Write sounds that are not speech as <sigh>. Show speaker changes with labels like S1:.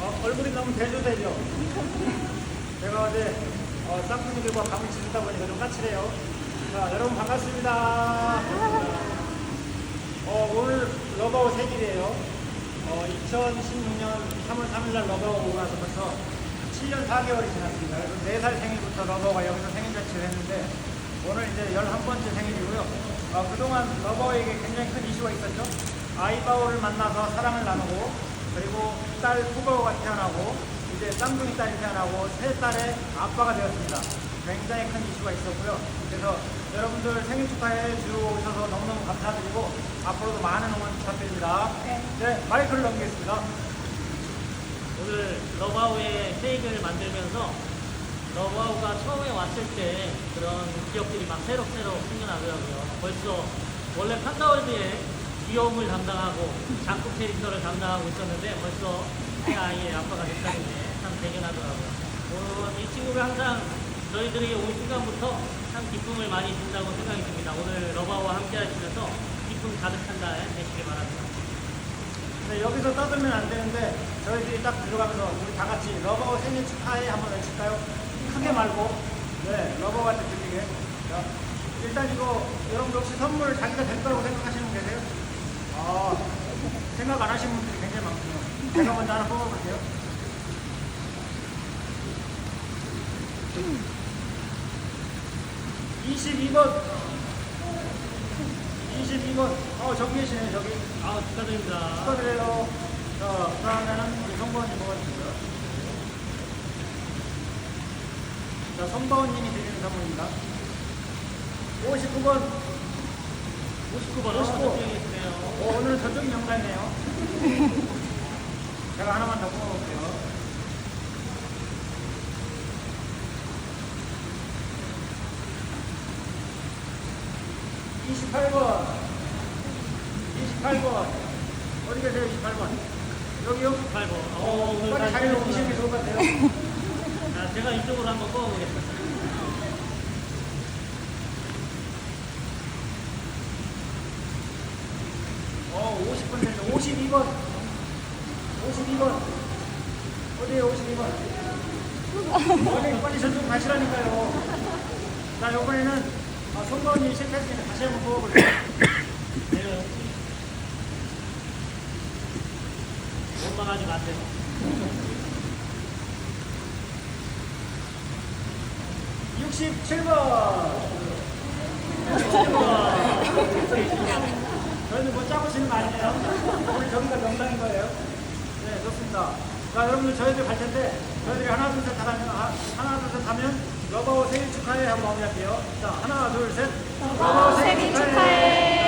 S1: 어, 얼굴이 너무 대조되죠? 제가 어제 어, 쌍둥이들과 감을 지르다 보니까 좀 까칠해요. 자, 여러분 반갑습니다. 어, 오늘 러버우 생일이에요. 어, 2016년 3월 3일날 러버우 가서 벌써 7년 4개월이 지났습니다. 그래서 4살 생일부터 러버가 여기서 생일 잔치를 했는데 오늘 이제 11번째 생일이고요. 어, 그동안 러버에게 굉장히 큰 이슈가 있었죠. 아이바오를 만나서 사랑을 나누고 그리고 딸 푸바오가 태어나고 이제 쌍둥이 딸이 태어나고 세 딸의 아빠가 되었습니다. 굉장히 큰 이슈가 있었고요. 그래서 여러분들 생일 축하해 주셔서 너무너무 감사드리고 앞으로도 많은 응원 부탁드립니다. 네, 마이크를 넘기겠습니다.
S2: 오늘 러브아우의 케이크를 만들면서 러브아우가 처음에 왔을 때 그런 기억들이 막 새록새록 생겨나더라고요. 벌써 원래 판다월드의 귀여움을 담당하고 작품 캐릭터를 담당하고 있었는데 벌써 새 아이의 아빠가 됐다는 게참 대견하더라고요. 어, 이 친구가 항상 저희들에게 온 순간부터 참 기쁨을 많이 준다고 생각이 듭니다. 오늘 러브아우와 함께 하시면서 기쁨 가득한 날 되시길 바랍니다.
S1: 네, 여기서 떠들면 안 되는데 저희들이 딱 들어가면서 우리 다 같이 러버 생일 축하해 한번 외칠까요? 크게 말고 네 러버한테 들리게 자, 일단 이거 여러분 혹시 선물 자기가 될 거라고 생각하시는? 아 생각 안 하시는 분들이 굉장히 많군요 제가 먼저 하나 뽑아볼게요 22번 22번 어 저기 계시네 저기
S2: 아 축하드립니다.
S1: 축하드려요. 자, 그 다음에는 우리 성바원님 뽑아주세요. 자, 성바원님이 드리는 선물입니다. 59번.
S2: 59번
S1: 59.
S2: 계시네요?
S1: 어, 오늘은 저쪽이 영광이네요. <laughs> 제가 하나만 더 뽑아볼게요. (28번) 28번 어디 계세요 28번 여기요
S2: 8번.
S1: 어,
S2: 오늘
S1: 빨리 자리로 오시는 게 좋을 것 같아요
S2: 자, 제가 이쪽으로 한번 뽑아보겠습니다.
S1: 어, 50분 됐네. 52번. 52번. 어디에요, 52번? 빨리, 빨리 저쪽 가시라니까요. 자, 이번에는 어, 송가은님이 실패했으니까 다시 한번 뽑아볼게요.
S2: 내가 원망하지 마세요.
S1: 육십칠 번 저희는 뭐 짜고 치는 거 아니에요? 오늘 저기가 명당인 거예요. 네, 좋습니다. 자, 여러분들 저희들 갈 텐데, 저희들이 하나, 둘, 셋 하면, 하- 하나, 둘, 셋 하면, 러버우 생일 축하해 하고 마무리할게요. 자, 하나, 둘, 셋. 러버우
S3: 생일 축하해.